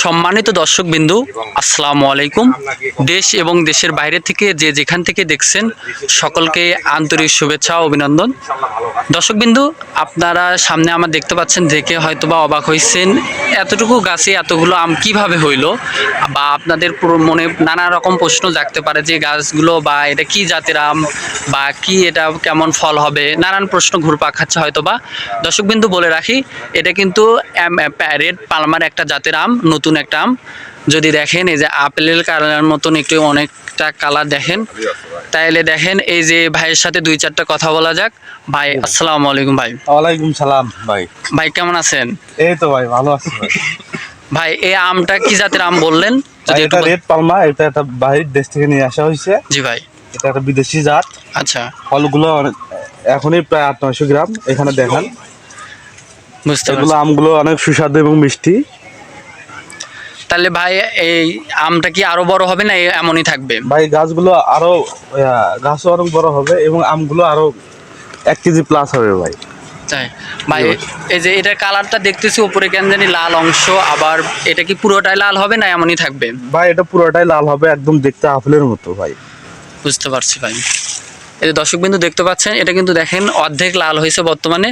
সম্মানিত দর্শক বিন্দু আসসালামু আলাইকুম। দেশ এবং দেশের বাইরে থেকে যে যেখান থেকে দেখছেন সকলকে আন্তরিক শুভেচ্ছা ও অভিনন্দন। দর্শক বিন্দু আপনারা সামনে আমার দেখতে পাচ্ছেন দেখে হয়তো বা অবাক হয়েছেন এতটুকু গাছে এতগুলো আম কীভাবে হইল? বা আপনাদের মনে নানা রকম প্রশ্ন জাগতে পারে যে গাছগুলো বা এটা কি জাতের আম বা কি এটা কেমন ফল হবে? নানান প্রশ্ন ঘুরপাক খাচ্ছে হয়তো বা দর্শক বিন্দু বলে রাখি এটা কিন্তু রেড পালমার একটা জাতের আম নতুন একটা আম। যদি দেখেন এই যে আপেলের কালার মতন একটু অনেকটা কালার দেখেন তাইলে দেখেন এই যে ভাইয়ের সাথে দুই চারটা কথা বলা যাক। ভাই আসসালামু আলাইকুম ভাই। ওয়ালাইকুম সালাম ভাই। ভাই কেমন আছেন? এই তো ভাই ভালো আছি ভাই। এই আমটা কি জাতের আম বললেন? যদি এটা রেড পালমা এটা একটা বাহির দেশ থেকে নিয়ে আসা হয়েছে। জি ভাই। এটা একটা বিদেশি জাত। আচ্ছা। ফলগুলো এখনই প্রায় আট নয়শো গ্রাম এখানে দেখান। বুঝতে এগুলো আমগুলো অনেক সুস্বাদু এবং মিষ্টি। তাহলে ভাই এই আমটা কি আরও বড় হবে না এমনই থাকবে? ভাই গাছগুলো আরও গাছও অনেক বড় হবে এবং আমগুলো আরও এক কেজি প্লাস হবে ভাই। তাই? ভাই এই যে এটার কালারটা দেখতেছি উপরে কেন জানি লাল অংশ আবার এটা কি পুরোটাই লাল হবে না এমনই থাকবে? ভাই এটা পুরোটাই লাল হবে একদম দেখতে আপেলের মতো ভাই। বুঝতে পারছি ভাই। এই যে দর্শক বিন্দু দেখতে পাচ্ছেন এটা কিন্তু দেখেন অর্ধেক লাল হয়েছে বর্তমানে।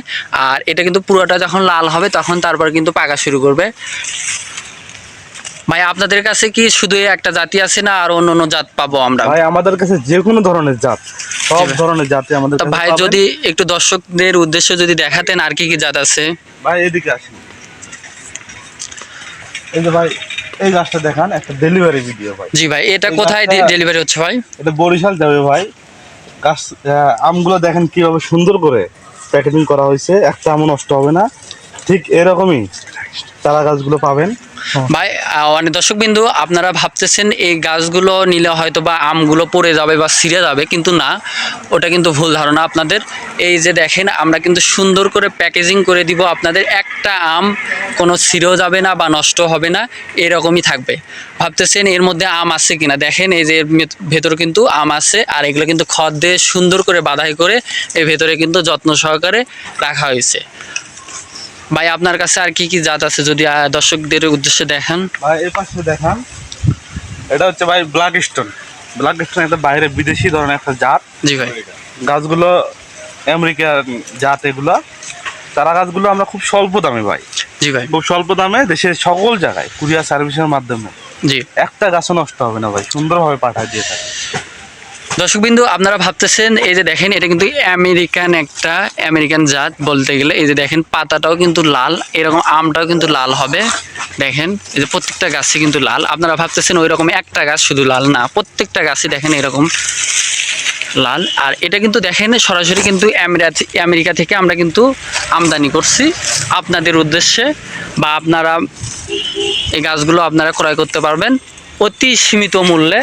আর এটা কিন্তু পুরোটা যখন লাল হবে তখন তারপর কিন্তু পাকা শুরু করবে। ভাই আপনাদের কাছে কি শুধু একটা জাতি আছে না আর অন্য অন্য জাত পাবো আমরা? ভাই আমাদের কাছে যে কোনো ধরনের জাত সব ধরনের জাতি আমাদের কাছে ভাই যদি একটু দর্শকদের উদ্দেশ্যে যদি দেখাতেন আর কি কি জাত আছে? ভাই এদিকে আসুন। এই যে ভাই এই গাছটা দেখান একটা ডেলিভারি ভিডিও ভাই। জি ভাই এটা কোথায় ডেলিভারি হচ্ছে ভাই? এটা বরিশাল যাবে ভাই। গাছ আমগুলো দেখেন কীভাবে সুন্দর করে প্যাকেটিং করা হয়েছে। একটা আমও নষ্ট হবে না। ঠিক এরকমই। চারা গাছগুলো পাবেন। ভাই অনেক দর্শক বিন্দু আপনারা ভাবতেছেন এই গাছগুলো নিলে হয়তো বা আমগুলো পড়ে যাবে বা ছিঁড়ে যাবে কিন্তু না ওটা কিন্তু ভুল ধারণা আপনাদের। এই যে দেখেন আমরা কিন্তু সুন্দর করে প্যাকেজিং করে দিব আপনাদের একটা আম কোনো ছিঁড়েও যাবে না বা নষ্ট হবে না এরকমই থাকবে। ভাবতেছেন এর মধ্যে আম আছে কিনা? দেখেন এই যে ভেতরে কিন্তু আম আছে আর এগুলো কিন্তু খড় দিয়ে সুন্দর করে বাধাই করে এর ভেতরে কিন্তু যত্ন সহকারে রাখা হয়েছে। ভাই আপনার কাছে আর কি কি জাত আছে যদি দর্শকদের উদ্দেশ্যে দেখান? ভাই এই পাশে দেখান। এটা হচ্ছে ভাই ব্ল্যাক স্টোন ব্ল্যাক স্টোন একটা বাইরে বিদেশি ধরনের একটা জাত। জি ভাই। গাছগুলো আমেরিকার জাত এগুলো। চারা গাছগুলো আমরা খুব স্বল্প দামে ভাই জি ভাই। খুব স্বল্প দামে দেশের সকল জায়গায় কুরিয়ার সার্ভিসের মাধ্যমে। জি। একটা গাছও নষ্ট হবে না ভাই সুন্দরভাবে পাঠায় দিয়ে থাকে। দর্শকবিন্দু, আপনারা ভাবতেছেন, এই যে দেখেন, এটা কিন্তু আমেরিকান একটা, আমেরিকান জাত বলতে গেলে। এই যে দেখেন, পাতাটাও কিন্তু লাল, এরকম আমটাও কিন্তু লাল হবে। দেখেন, এই যে প্রত্যেকটা গাছই কিন্তু লাল। আপনারা ভাবতেছেন ওই রকম একটা গাছ শুধু লাল? না, প্রত্যেকটা গাছই দেখেন এরকম লাল। আর এটা কিন্তু দেখেন, সরাসরি কিন্তু আমেরিকা থেকে আমরা কিন্তু আমদানি করছি। আপনাদের উদ্দেশ্যে বা আপনারা এই গাছগুলো আপনারা ক্রয় করতে পারবেন অতি সীমিত মূল্যে।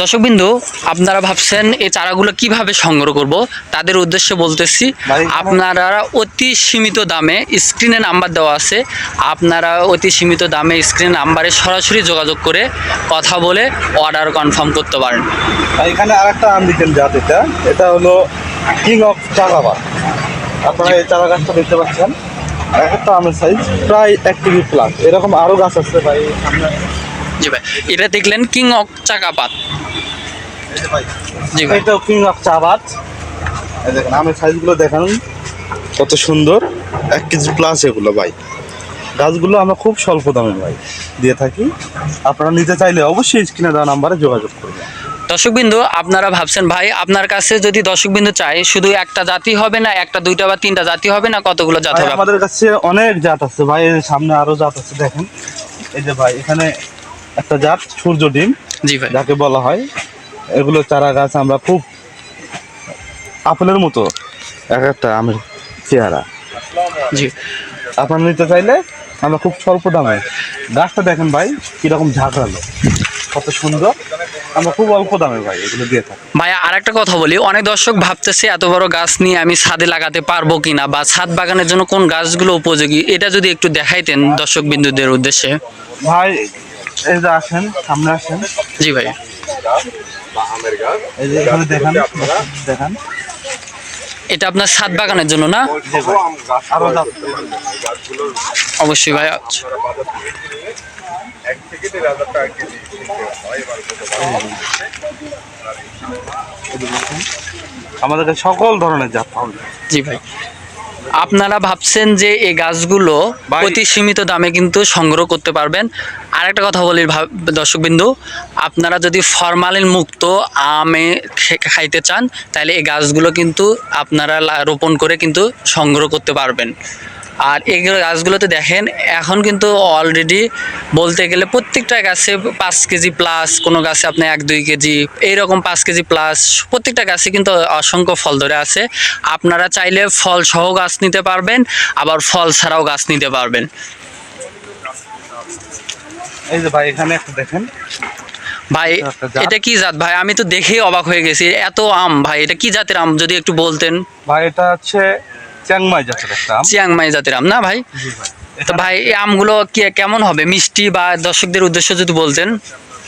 দর্শকবিন্দু আপনারা ভাবছেন এই চারাগুলো কীভাবে সংগ্রহ করব? তাদের উদ্দেশ্যে বলতেছি আপনারা অতি সীমিত দামে স্ক্রিনে নাম্বার দেওয়া আছে আপনারা অতি সীমিত দামে স্ক্রিন নাম্বারে সরাসরি যোগাযোগ করে কথা বলে অর্ডার কনফার্ম করতে পারেন। আর এখানে আরেকটা আমেরিকান জাত এটা। এটা হলো কিং অফ চাকাবাদ আপনারা এই চারা গাছটা দেখতে পাচ্ছেন। একটা আমের সাইজ প্রায় এক কেজি প্লাস এরকম আরও গাছ আছে ভাই জি ভাই এটা দেখলেন কিং অফ চাকাপাত জি ভাই। এটাও কিং চাবাদ এই দেখেন আমের সাইজগুলো দেখান। কত সুন্দর এক কেজি প্লাস এগুলো ভাই। গাছগুলো আমরা খুব স্বল্প দামে ভাই দিয়ে থাকি। আপনারা নিতে চাইলে অবশ্যই স্ক্রিনে দেওয়া নাম্বারে যোগাযোগ করবেন। দর্শকবিন্দু আপনারা ভাবছেন ভাই আপনার কাছে যদি দর্শকবিন্দু চাই শুধু একটা জাতি হবে না একটা দুইটা বা তিনটা জাতি হবে না কতগুলো জাত হবে? আমাদের কাছে অনেক জাত আছে। ভাই সামনে আরও জাত আছে দেখেন। এই যে ভাই এখানে একটা জাত সূর্য ডিম। জি ভাই। যাকে বলা হয়। এগুলো চারা গাছ আমরা খুব আপেলের মতো। এক একটা আমের চেহারা। জি। আপনার নিতে চাইলে আমরা খুব স্বল্প দামে। গাছটা দেখেন ভাই কীরকম ঝাঁকড়ালো। কত সুন্দর। আমরা খুব অল্প দামে ভাই এগুলো দিয়ে থাকি। ভাই আর একটা কথা বলি। অনেক দর্শক ভাবতেছে এত বড় গাছ নিয়ে আমি ছাদে লাগাতে পারব কিনা বা ছাদ বাগানের জন্য কোন গাছগুলো উপযোগী? এটা যদি একটু দেখাইতেন দর্শক বিন্দুদের উদ্দেশ্যে। ভাই এই যে আসেন সামনে আসেন। জি ভাই। বা আমের গাছ এই যে এখানে দেখান দেখান। এটা আপনার সাত বাগানের জন্য না? অবশ্যই ভাই। আচ্ছা আমাদের কাছে সকল ধরনের জাত পাওয়া যায়। জি ভাই। আপনারা ভাবছেন যে এই গাছগুলো অতি সীমিত দামে কিন্তু সংগ্রহ করতে পারবেন। আর একটা কথা বলি দর্শকবিন্দু আপনারা যদি ফরমালিন মুক্ত আমে খাইতে চান তাহলে এই গাছগুলো কিন্তু আপনারা রোপণ করে কিন্তু সংগ্রহ করতে পারবেন। আর এই গাছগুলোতে দেখেন এখন কিন্তু অলরেডি বলতে গেলে প্রত্যেকটা গাছে পাঁচ কেজি প্লাস কোনো গাছে আপনি এক দুই কেজি এইরকম পাঁচ কেজি প্লাস প্রত্যেকটা গাছে কিন্তু অসংখ্য ফল ধরে আছে। আপনারা চাইলে ফল সহ গাছ নিতে পারবেন আবার ফল ছাড়াও গাছ নিতে পারবেন। এই যে ভাই এখানে একটা দেখেন। ভাই এটা কি জাত? ভাই আমি তো দেখেই অবাক হয়ে গেছি। এত আম ভাই এটা কি জাতের আম? যদি একটু বলতেন। ভাই এটা হচ্ছে চ্যাংমাই জাতের একটা আম। চিয়াংমাই জাতের আম। না ভাই? তো ভাই এই আমগুলো কি কেমন হবে? মিষ্টি বা দর্শকদের উদ্দেশ্য যদি বলতেন।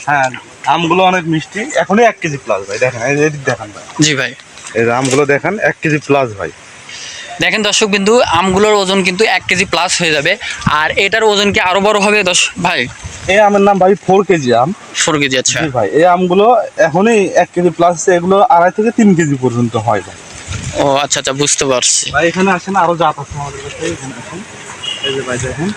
হ্যাঁ আমগুলো অনেক মিষ্টি। এখনই এক কেজি প্লাস ভাই দেখেন এদিক দেখান ভাই। জি ভাই। এই আমগুলো দেখেন এক কেজি প্লাস ভাই। দেখেন দর্শক বিন্দু আমগুলোর ওজন কিন্তু এক কেজি প্লাস হয়ে যাবে। আর এটার ওজন কি আরও বড় হবে দশ ভাই? এই আমের নাম ভাই ফোর কেজি আম। ফোর কেজি আচ্ছা। ভাই এই আমগুলো এখনই এক কেজি প্লাস এগুলো আড়াই থেকে তিন কেজি পর্যন্ত হয় ভাই। ও আচ্ছা আচ্ছা বুঝতে পারছি। ভাই এখানে আসেন আরও জাত আছে আমাদের কাছে এখানে আসেন। এই যে ভাই দেখেন।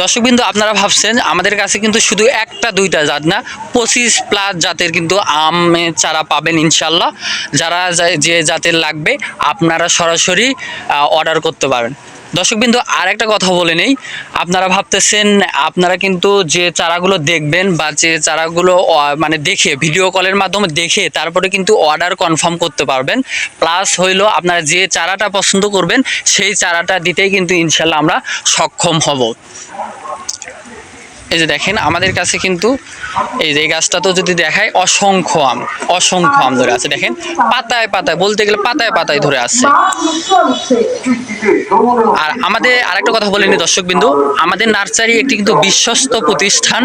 দর্শক বিন্দু আপনারা ভাবছেন আমাদের কাছে কিন্তু শুধু একটা দুইটা জাত না পঁচিশ প্লাস জাতের কিন্তু আম চারা পাবেন ইনশাল্লাহ যারা যে জাতের লাগবে আপনারা সরাসরি অর্ডার করতে পারেন দর্শকবিন্দু আর একটা কথা বলে নেই। আপনারা ভাবতেছেন, আপনারা কিন্তু যে চারাগুলো দেখবেন বা যে চারাগুলো মানে দেখে ভিডিও কলের মাধ্যমে দেখে তারপরে কিন্তু অর্ডার কনফার্ম করতে পারবেন। প্লাস হইল আপনারা যে চারাটা পছন্দ করবেন, সেই চারাটা দিতেই কিন্তু ইনশাল্লাহ আমরা সক্ষম হব। এই যে দেখেন, আমাদের কাছে কিন্তু এই যে গাছটা তো যদি দেখায় অসংখ্য আম অসংখ্য আম ধরে আছে। দেখেন, পাতায় পাতায়, বলতে গেলে পাতায় পাতায় ধরে আছে। আর আমাদের আরেকটা কথা বলেনি দর্শক বিন্দু আমাদের নার্সারি একটি কিন্তু বিশ্বস্ত প্রতিষ্ঠান।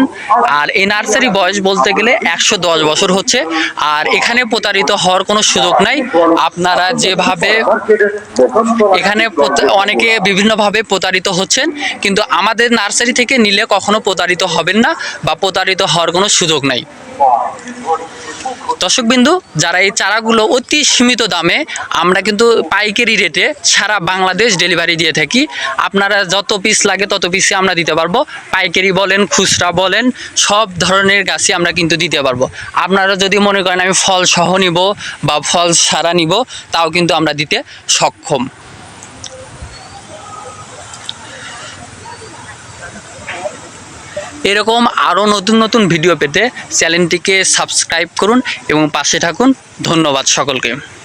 আর এই নার্সারি বয়স বলতে গেলে একশো দশ বছর হচ্ছে। আর এখানে প্রতারিত হওয়ার কোনো সুযোগ নাই। আপনারা যেভাবে এখানে অনেকে বিভিন্নভাবে প্রতারিত হচ্ছেন। কিন্তু আমাদের নার্সারি থেকে নিলে কখনো প্রতারিত হবেন না বা প্রতারিত হওয়ার কোনো সুযোগ নাই। দর্শকবিন্দু, যারা এই চারাগুলো অতি সীমিত দামে, আমরা কিন্তু পাইকারি রেটে সারা বাংলাদেশ ডেলিভারি দিয়ে থাকি। আপনারা যত পিস লাগে তত পিসে আমরা দিতে পারব। পাইকারি বলেন, খুচরা বলেন, সব ধরনের গাছই আমরা কিন্তু দিতে পারব। আপনারা যদি মনে করেন আমি ফল সহ নিব বা ফল সারা নিব, তাও কিন্তু আমরা দিতে সক্ষম। এরকম আরও নতুন নতুন ভিডিও পেতে চ্যানেলটিকে সাবস্ক্রাইব করুন এবং পাশে থাকুন। ধন্যবাদ সকলকে।